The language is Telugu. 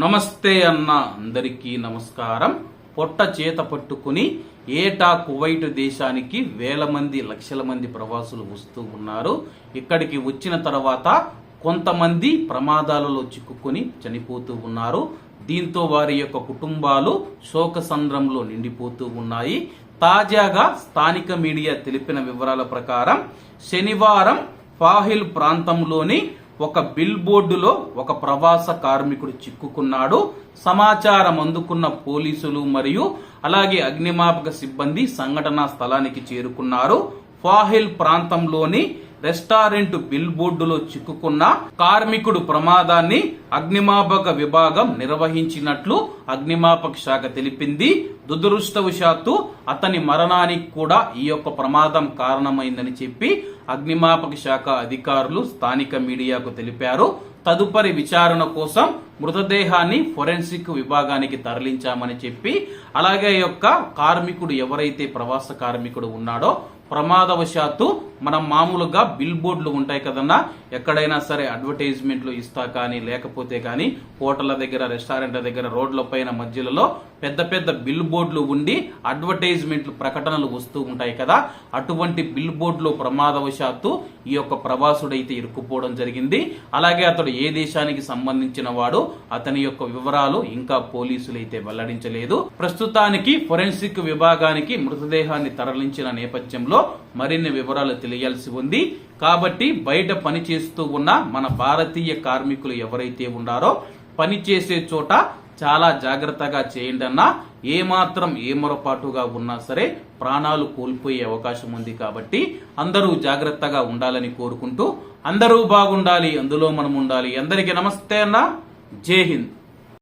నమస్తే అన్న అందరికీ నమస్కారం. పొట్ట చేత పట్టుకుని ఏటా కువైట్ దేశానికి వేల మంది లక్షల మంది ప్రవాసులు వస్తూ ఉన్నారు. ఇక్కడికి వచ్చిన తర్వాత కొంతమంది ప్రమాదాలలో చిక్కుకొని చనిపోతూ ఉన్నారు. దీంతో వారి యొక్క కుటుంబాలు శోకసంద్రంలో నిండిపోతూ ఉన్నాయి. తాజాగా స్థానిక మీడియా తెలిపిన వివరాల ప్రకారం శనివారం ఫాహిల్ ప్రాంతంలోని ఒక బిల్ బోర్డులో ఒక ప్రవాస కార్మికుడు చిక్కుకున్నాడు సమాచారం అందుకున్న పోలీసులు మరియు అలాగే అగ్నిమాపక సిబ్బంది సంఘటనా స్థలానికి చేరుకున్నారు. ఫాహిల్ ప్రాంతంలోని రెస్టారెంట్ బిల్ బోర్డులో చిక్కుకున్న కార్మికుడు ప్రమాదాన్ని అగ్నిమాపక విభాగం నిర్వహించినట్లు అగ్నిమాపక శాఖ తెలిపింది. దురదృష్టవశాత్తు అతని మరణానికి కూడా ఈ యొక్క ప్రమాదం కారణమైందని చెప్పి అగ్నిమాపక శాఖ అధికారులు స్థానిక మీడియాకు తెలిపారు. తదుపరి విచారణ కోసం మృతదేహాన్ని ఫొరెన్సిక్ విభాగానికి తరలించామని చెప్పి అలాగే యొక్క కార్మికుడు ఎవరైతే ప్రవాస కార్మికుడు ఉన్నాడో ప్రమాదవశాత్తు మనం మామూలుగా బిల్ బోర్డులు ఉంటాయి కదన్నా ఎక్కడైనా సరే అడ్వర్టైజ్మెంట్లు ఇస్తా కానీ లేకపోతే కానీ హోటళ్ళ దగ్గర రెస్టారెంట్ల దగ్గర రోడ్ల పైన మధ్యలలో పెద్ద పెద్ద బిల్ బోర్డులు ఉండి అడ్వర్టైజ్మెంట్లు ప్రకటనలు వస్తూ ఉంటాయి కదా. అటువంటి బిల్ బోర్డులో ప్రమాదవశాత్తు ఈ యొక్క ప్రవాసుడైతే ఇరుక్కుపోవడం జరిగింది. అలాగే అతడు ఏ దేశానికి సంబంధించిన వాడు అతని యొక్క వివరాలు ఇంకా పోలీసులు అయితే వెల్లడించలేదు. ప్రస్తుతానికి ఫొరెన్సిక్ విభాగానికి మృతదేహాన్ని తరలించిన నేపథ్యంలో మరిన్ని వివరాలు తెలియాల్సి ఉంది. కాబట్టి బయట పని చేస్తూ ఉన్న మన భారతీయ కార్మికులు ఎవరైతే ఉన్నారో పని చేసే చోట చాలా జాగ్రత్తగా చేయండి అన్న. ఏమాత్రం మొరపాటుగా ఉన్నా సరే ప్రాణాలు కోల్పోయే అవకాశం ఉంది కాబట్టి అందరూ జాగ్రత్తగా ఉండాలని కోరుకుంటూ అందరూ బాగుండాలి అందులో మనం ఉండాలి. అందరికీ నమస్తే అన్న. జై హింద్.